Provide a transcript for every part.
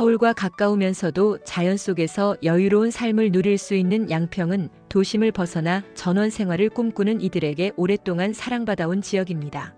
서울과 가까우면서도 자연 속에서 여유로운 삶을 누릴 수 있는 양평은 도심을 벗어나 전원 생활을 꿈꾸는 이들에게 오랫동안 사랑받아온 지역입니다.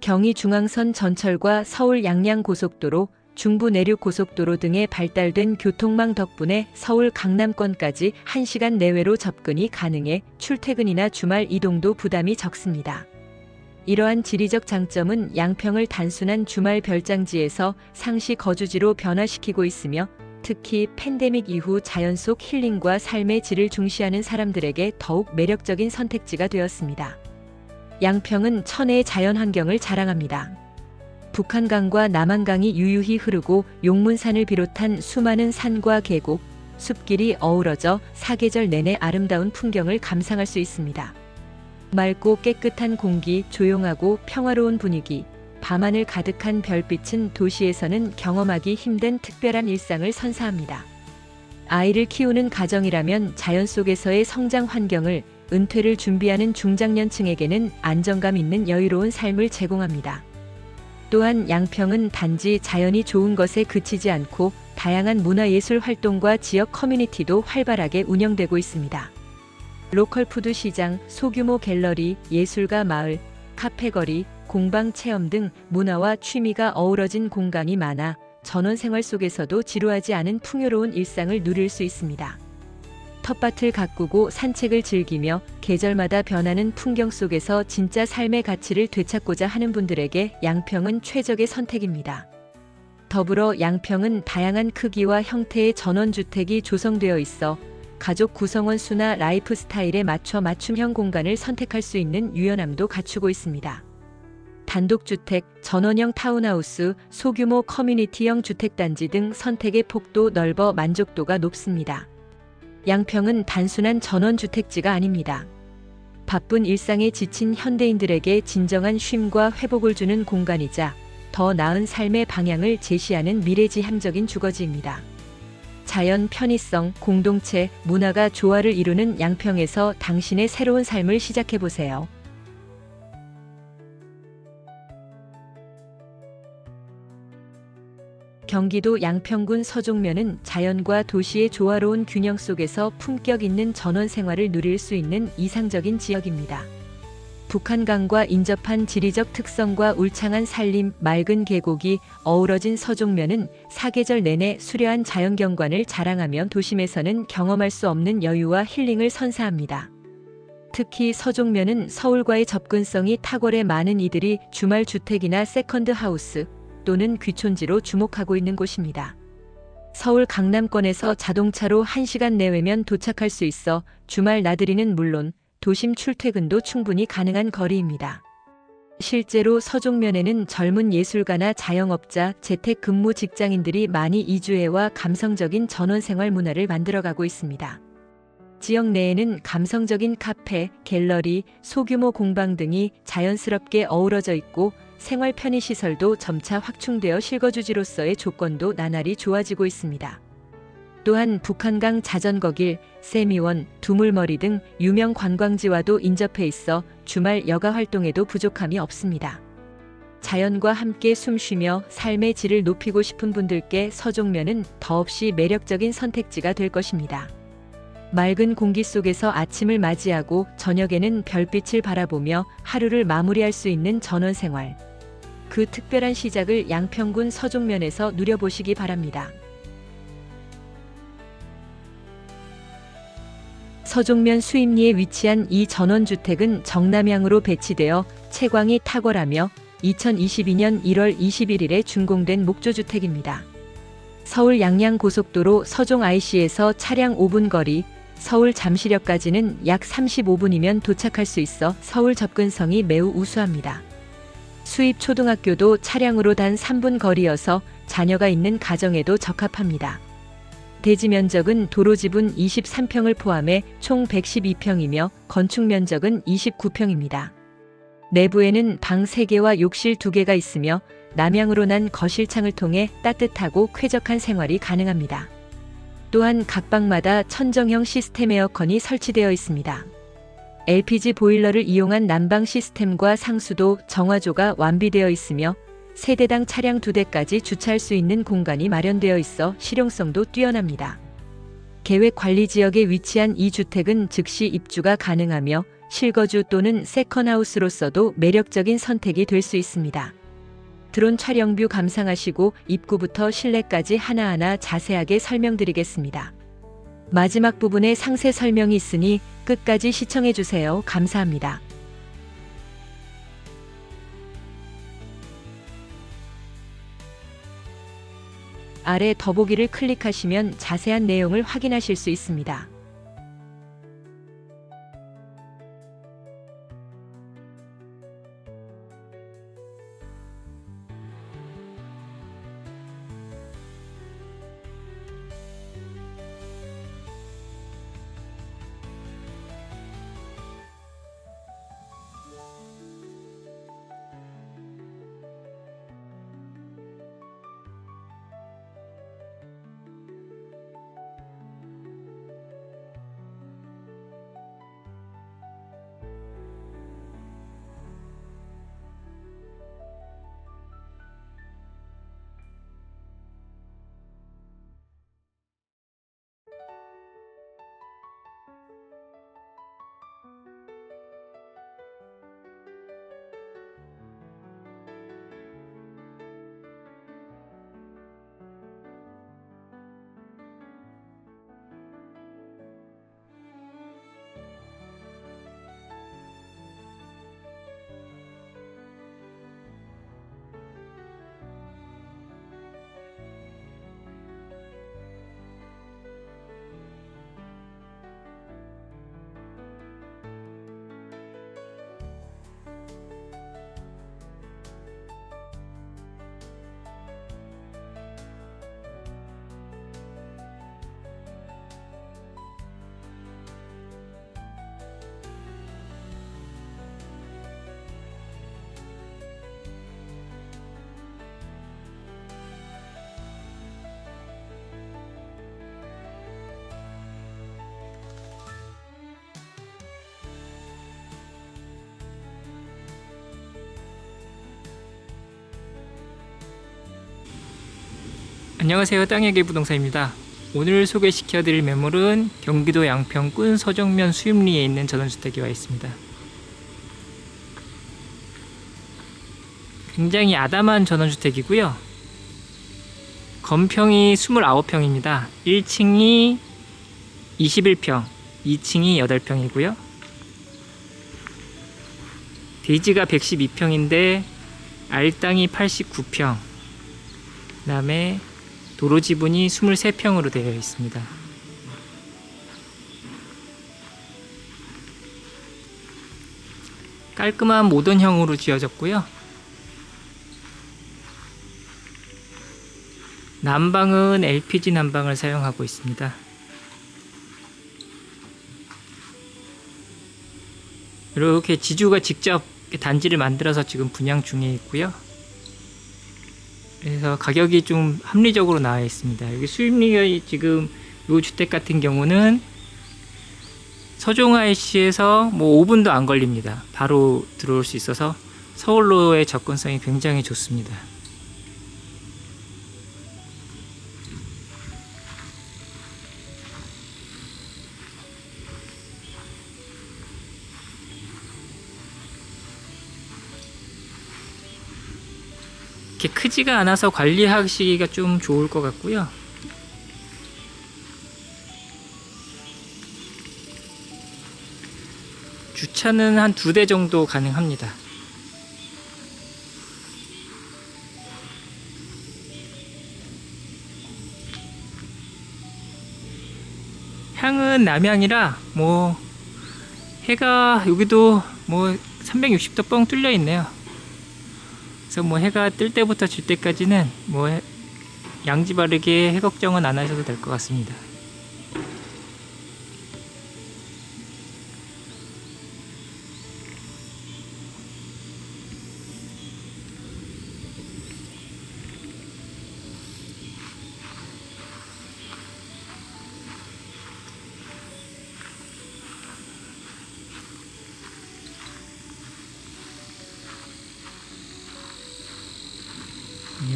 경의 중앙선 전철과 서울 양양 고속도로, 중부 내륙 고속도로 등의 발달된 교통망 덕분에 서울 강남권까지 1시간 내외로 접근이 가능해 출퇴근이나 주말 이동도 부담이 적습니다. 이러한 지리적 장점은 양평을 단순한 주말 별장지에서 상시 거주지로 변화시키고 있으며 특히 팬데믹 이후 자연 속 힐링과 삶의 질을 중시하는 사람들에게 더욱 매력적인 선택지가 되었습니다. 양평은 천혜의 자연 환경을 자랑합니다. 북한강과 남한강이 유유히 흐르고 용문산을 비롯한 수많은 산과 계곡, 숲길이 어우러져 사계절 내내 아름다운 풍경을 감상할 수 있습니다. 맑고 깨끗한 공기, 조용하고 평화로운 분위기, 밤하늘 가득한 별빛은 도시에서는 경험하기 힘든 특별한 일상을 선사합니다. 아이를 키우는 가정이라면 자연 속에서의 성장 환경을 은퇴를 준비하는 중장년층에게는 안정감 있는 여유로운 삶을 제공합니다. 또한 양평은 단지 자연이 좋은 것에 그치지 않고 다양한 문화예술 활동과 지역 커뮤니티도 활발하게 운영되고 있습니다. 로컬 푸드 시장, 소규모 갤러리, 예술가 마을, 카페거리, 공방 체험 등 문화와 취미가 어우러진 공간이 많아 전원 생활 속에서도 지루하지 않은 풍요로운 일상을 누릴 수 있습니다. 텃밭을 가꾸고 산책을 즐기며 계절마다 변하는 풍경 속에서 진짜 삶의 가치를 되찾고자 하는 분들에게 양평은 최적의 선택입니다. 더불어 양평은 다양한 크기와 형태의 전원주택이 조성되어 있어 가족 구성원 수나 라이프 스타일에 맞춰 맞춤형 공간을 선택할 수 있는 유연함도 갖추고 있습니다. 단독주택, 전원형 타운하우스, 소규모 커뮤니티형 주택단지 등 선택의 폭도 넓어 만족도가 높습니다. 양평은 단순한 전원주택지가 아닙니다. 바쁜 일상에 지친 현대인들에게 진정한 쉼과 회복을 주는 공간이자 더 나은 삶의 방향을 제시하는 미래지향적인 주거지입니다. 자연 편의성, 공동체, 문화가 조화를 이루는 양평에서 당신의 새로운 삶을 시작해 보세요. 경기도 양평군 서종면은 자연과 도시의 조화로운 균형 속에서 품격 있는 전원 생활을 누릴 수 있는 이상적인 지역입니다. 북한강과 인접한 지리적 특성과 울창한 산림, 맑은 계곡이 어우러진 서종면은 사계절 내내 수려한 자연경관을 자랑하며 도심에서는 경험할 수 없는 여유와 힐링을 선사합니다. 특히 서종면은 서울과의 접근성이 탁월해 많은 이들이 주말 주택이나 세컨드 하우스 또는 귀촌지로 주목하고 있는 곳입니다. 서울 강남권에서 자동차로 1시간 내외면 도착할 수 있어 주말 나들이는 물론 도심 출퇴근도 충분히 가능한 거리입니다. 실제로 서종면에는 젊은 예술가나 자영업자, 재택 근무 직장인들이 많이 이주해와 감성적인 전원생활 문화를 만들어가고 있습니다. 지역 내에는 감성적인 카페, 갤러리, 소규모 공방 등이 자연스럽게 어우러져 있고 생활 편의 시설도 점차 확충되어 실거주지로서의 조건도 나날이 좋아지고 있습니다. 또한 북한강 자전거길, 세미원, 두물머리 등 유명 관광지와도 인접해 있어 주말 여가 활동에도 부족함이 없습니다. 자연과 함께 숨쉬며 삶의 질을 높이고 싶은 분들께 서종면은 더없이 매력적인 선택지가 될 것입니다. 맑은 공기 속에서 아침을 맞이하고 저녁에는 별빛을 바라보며 하루를 마무리할 수 있는 전원 생활. 그 특별한 시작을 양평군 서종면에서 누려보시기 바랍니다. 서종면 수입리에 위치한 이 전원주택은 정남향으로 배치되어 채광이 탁월하며 2022년 1월 21일에 준공된 목조주택입니다. 서울 양양 고속도로 서종 IC에서 차량 5분 거리, 서울 잠시역까지는 약 35분이면 도착할 수 있어 서울 접근성이 매우 우수합니다. 수입 초등학교도 차량으로 단 3분 거리여서 자녀가 있는 가정에도 적합합니다. 대지 면적은 도로 지분 23평을 포함해 총 112평이며 건축 면적은 29평입니다. 내부에는 방 3개와 욕실 2개가 있으며 남향으로 난 거실창을 통해 따뜻하고 쾌적한 생활이 가능합니다. 또한 각 방마다 천정형 시스템 에어컨이 설치되어 있습니다. LPG 보일러를 이용한 난방 시스템과 상수도 정화조가 완비되어 있으며 세대당 차량 두 대까지 주차할 수 있는 공간이 마련되어 있어 실용성도 뛰어납니다. 계획 관리 지역에 위치한 이 주택은 즉시 입주가 가능하며 실거주 또는 세컨하우스로서도 매력적인 선택이 될 수 있습니다. 드론 촬영뷰 감상하시고 입구부터 실내까지 하나하나 자세하게 설명드리겠습니다. 마지막 부분에 상세 설명이 있으니 끝까지 시청해 주세요. 감사합니다. 아래 더보기를 클릭하시면 자세한 내용을 확인하실 수 있습니다. 안녕하세요. 땅에게 부동산입니다. 오늘 소개시켜 드릴 매물은 경기도 양평군 서정면 수임리에 있는 전원주택에 와 있습니다. 굉장히 아담한 전원주택이고요. 건평이 29평입니다. 1층이 21평, 2층이 8평이고요. 대지가 112평인데 알땅이 89평, 그 다음에 도로 지분이 23평으로 되어 있습니다. 깔끔한 모던형으로 지어졌고요. 난방은 LPG 난방을 사용하고 있습니다. 이렇게 지주가 직접 단지를 만들어서 지금 분양 중에 있고요. 그래서 가격이 좀 합리적으로 나와 있습니다. 여기 수입리가 지금 이 주택 같은 경우는 서종IC에서 뭐 5분도 안 걸립니다. 바로 들어올 수 있어서 서울로의 접근성이 굉장히 좋습니다. 이렇게 크지가 않아서 관리하시기가 좀 좋을 것 같고요. 주차는 한 두 대 정도 가능합니다. 향은 남향이라 뭐 해가 여기도 뭐 360도 뻥 뚫려 있네요. 그래서 뭐 해가 뜰 때부터 질 때까지는 뭐 해- 양지 바르게 해 걱정은 안 하셔도 될 것 같습니다.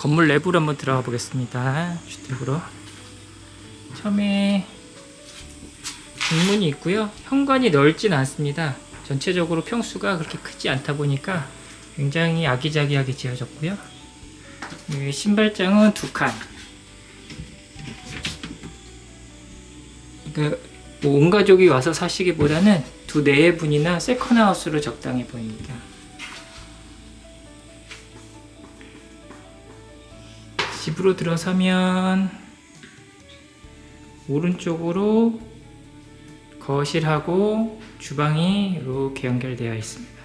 건물 내부로 한번 들어가 보겠습니다. 주택으로. 처음에 중문이 있고요. 현관이 넓진 않습니다. 전체적으로 평수가 그렇게 크지 않다 보니까 굉장히 아기자기하게 지어졌고요. 신발장은 두 칸. 그, 뭐 온 가족이 와서 사시기보다는 두 네 분이나 세컨하우스로 적당해 보입니다. 집으로 들어서면 오른쪽으로 거실하고 주방이 이렇게 연결되어 있습니다.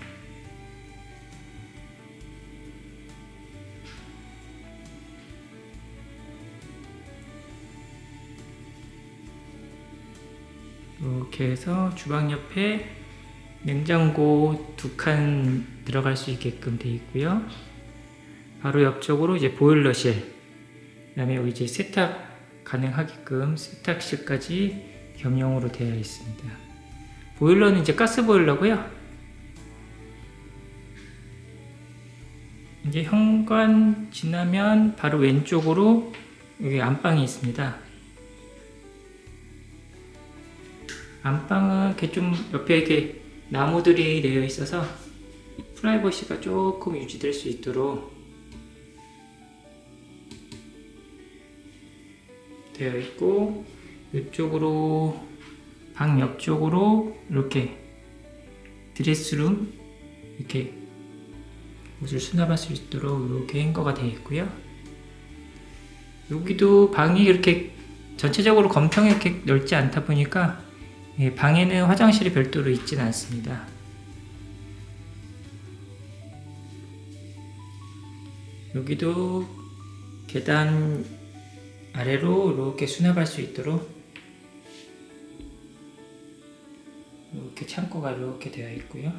이렇게 해서 주방 옆에 냉장고 두 칸 들어갈 수 있게끔 되어 있고요. 바로 옆쪽으로 이제 보일러실, 그 다음에 여기 이제 세탁 가능하게끔 세탁실까지 겸용으로 되어 있습니다. 보일러는 이제 가스 보일러고요. 이제 현관 지나면 바로 왼쪽으로 여기 안방이 있습니다. 안방은 이렇게 좀 옆에 이렇게 나무들이 되어 있어서 프라이버시가 조금 유지될 수 있도록 되어 있고 이쪽으로 방 옆쪽으로 이렇게 드레스룸 이렇게 옷을 수납할 수 있도록 이렇게 행거가 되어 있고요. 여기도 방이 이렇게 전체적으로 검평이 이렇게 넓지 않다 보니까 예, 방에는 화장실이 별도로 있진 않습니다. 여기도 계단 아래로 이렇게 수납할 수 있도록 이렇게 창고가 이렇게 되어 있고요.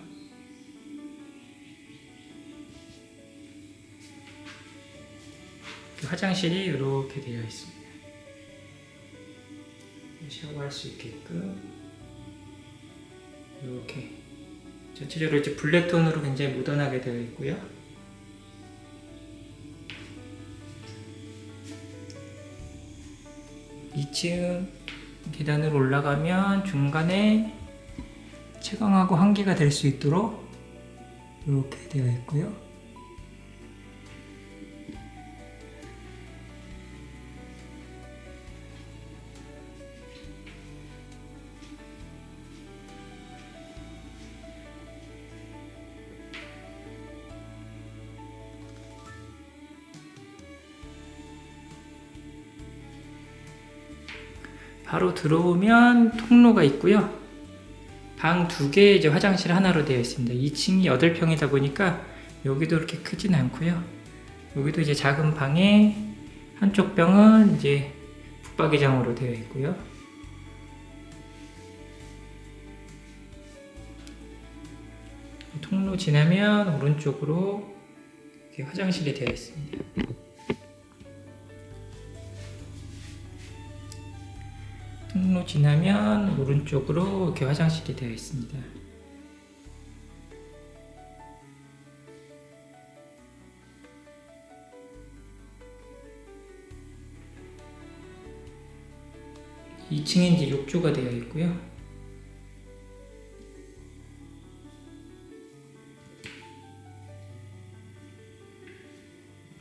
화장실이 이렇게 되어 있습니다. 샤워할 수 있게끔 이렇게 전체적으로 이제 블랙톤으로 굉장히 모던하게 되어 있고요. 이층 계단으로 올라가면 중간에 채광하고 환기가 될 수 있도록 이렇게 되어 있고요. 바로 들어오면 통로가 있고요. 방 두 개 이제 화장실 하나로 되어 있습니다. 2층이 8평이다 보니까 여기도 그렇게 크진 않고요. 여기도 이제 작은 방에 한쪽 병은 이제 북박이장으로 되어 있고요. 통로 지나면 오른쪽으로 화장실이 되어 있습니다. 통로 지나면 오른쪽으로 이렇게 화장실이 되어 있습니다. 이층에 이제 욕조가 되어 있고요.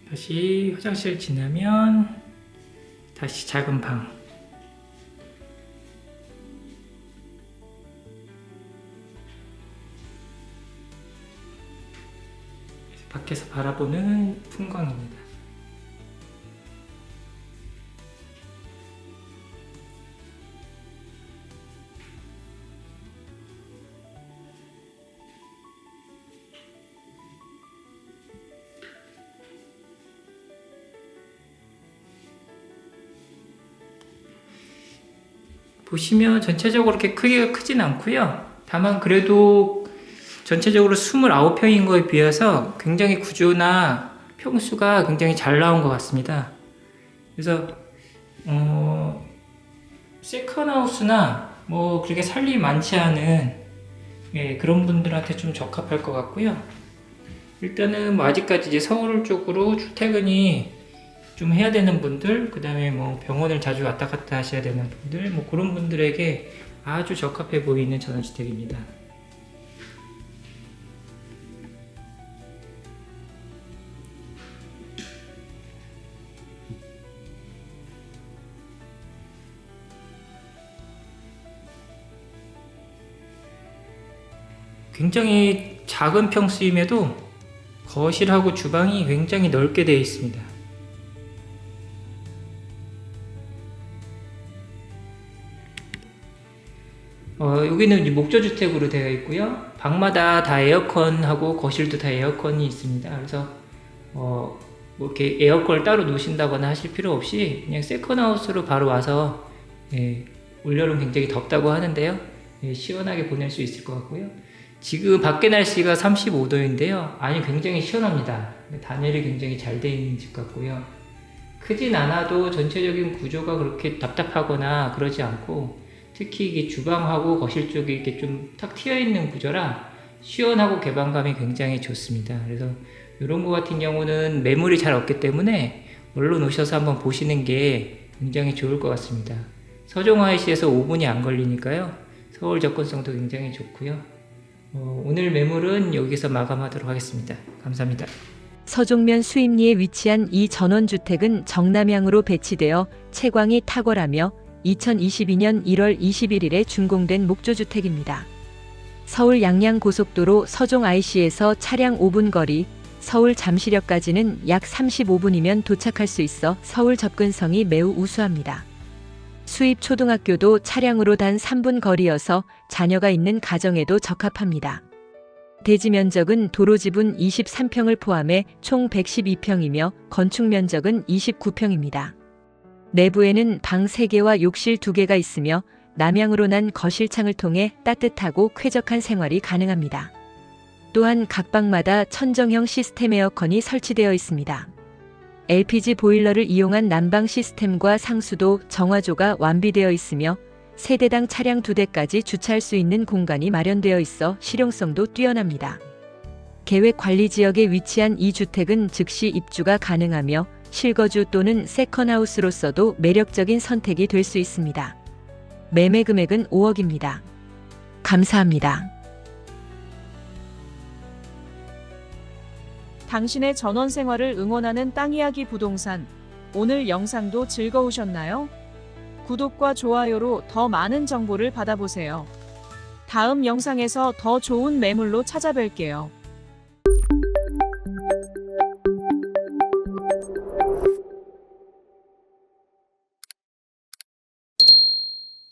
다시 화장실 지나면 다시 작은 방. 밖에서 바라보는 풍광입니다. 보시면 전체적으로 그렇게 크기가 크진 않고요. 다만 그래도 전체적으로 29평인 거에 비해서 굉장히 구조나 평수가 굉장히 잘 나온 것 같습니다. 그래서 어, 세컨하우스나 뭐 그렇게 살림이 많지 않은 예, 그런 분들한테 좀 적합할 것 같고요. 일단은 뭐 아직까지 이제 서울 쪽으로 출퇴근이 좀 해야 되는 분들, 그 다음에 뭐 병원을 자주 왔다 갔다 하셔야 되는 분들, 뭐 그런 분들에게 아주 적합해 보이는 전원주택입니다. 굉장히 작은 평수임에도 거실하고 주방이 굉장히 넓게 되어 있습니다. 어, 여기는 목조주택으로 되어 있고요. 방마다 다 에어컨하고 거실도 다 에어컨이 있습니다. 그래서 어, 뭐 이렇게 에어컨을 따로 놓으신다거나 하실 필요 없이 그냥 세컨하우스로 바로 와서 예, 올여름 굉장히 덥다고 하는데요. 예, 시원하게 보낼 수 있을 것 같고요. 지금 밖에 날씨가 35도인데요. 안이 굉장히 시원합니다. 단열이 굉장히 잘 되어 있는 집 같고요. 크진 않아도 전체적인 구조가 그렇게 답답하거나 그러지 않고 특히 이게 주방하고 거실 쪽이 이렇게 좀탁 트여 있는 구조라 시원하고 개방감이 굉장히 좋습니다. 그래서 이런 거 같은 경우는 매물이 잘 없기 때문에 얼른 오셔서 한번 보시는 게 굉장히 좋을 것 같습니다. 서종아이시에서 5분이 안 걸리니까요. 서울 접근성도 굉장히 좋고요. 어, 오늘 매물은 여기서 마감하도록 하겠습니다. 감사합니다. 서종면 수입리에 위치한 이 전원주택은 정남향으로 배치되어 채광이 탁월하며 2022년 1월 21일에 준공된 목조주택입니다. 서울 양양 고속도로 서종 IC에서 차량 5분 거리, 서울 잠시역까지는 약 35분이면 도착할 수 있어 서울 접근성이 매우 우수합니다. 수입 초등학교도 차량으로 단 3분 거리여서 자녀가 있는 가정에도 적합합니다. 대지 면적은 도로 지분 23평을 포함해 총 112평이며 건축 면적은 29평입니다. 내부에는 방 3개와 욕실 2개가 있으며 남향으로 난 거실창을 통해 따뜻하고 쾌적한 생활이 가능합니다. 또한 각 방마다 천정형 시스템 에어컨이 설치되어 있습니다. LPG 보일러를 이용한 난방 시스템과 상수도 정화조가 완비되어 있으며 세대당 차량 2대까지 주차할 수 있는 공간이 마련되어 있어 실용성도 뛰어납니다. 계획 관리 지역에 위치한 이 주택은 즉시 입주가 가능하며 실거주 또는 세컨하우스로서도 매력적인 선택이 될 수 있습니다. 매매 금액은 5억입니다. 감사합니다. 당신의 전원 생활을 응원하는 땅 이야기 부동산. 오늘 영상도 즐거우셨나요? 구독과 좋아요로 더 많은 정보를 받아보세요. 다음 영상에서 더 좋은 매물로 찾아뵐게요.